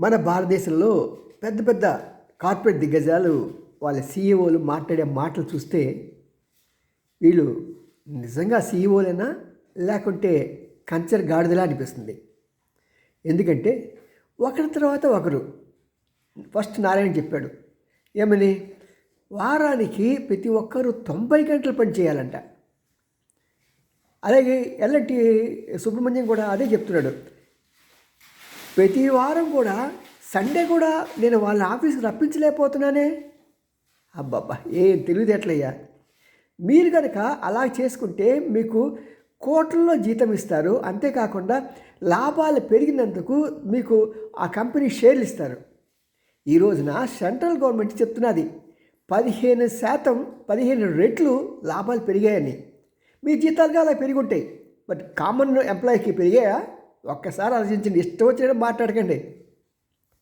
మన భారతదేశంలో పెద్ద పెద్ద కార్పొరేట్ దిగ్గజాలు వాళ్ళ సీఈఓలు మాట్లాడే మాటలు చూస్తే వీళ్ళు నిజంగా సీఈఓలేనా లేకుంటే కంచర్ గాడిదలా అనిపిస్తుంది. ఎందుకంటే ఒకరి తర్వాత ఒకరు. ఫస్ట్ నారాయణ చెప్పాడు. ఏమని? వారానికి ప్రతి ఒక్కరూ తొంభై గంటలు పని చేయాలంట. అలాగే ఎల్లంటి సుబ్రహ్మణ్యం కూడా అదే చెప్తున్నాడు. ప్రతి వారం కూడా సండే కూడా నేను వాళ్ళ ఆఫీస్కి రప్పించలేకపోతున్నానే. అబ్బబ్బా ఏం తెలివితేటలయ్యా మీరు కనుక అలా చేసుకుంటే మీకు కోట్లలో జీతం ఇస్తారు. అంతేకాకుండా లాభాలు పెరిగినందుకు మీకు ఆ కంపెనీ షేర్లు ఇస్తారు. ఈ రోజున సెంట్రల్ గవర్నమెంట్ చెప్తున్నది పదిహేను శాతం పదిహేను రెట్లు లాభాలు పెరిగాయని. మీ జీతాలుగా అలా పెరిగి ఉంటాయి. బట్ కామన్ ఎంప్లాయీకి పెరిగాయా? ఒక్కసారి ఆలోచించండి. ఇష్టం వచ్చినట్టు మాట్లాడకండి.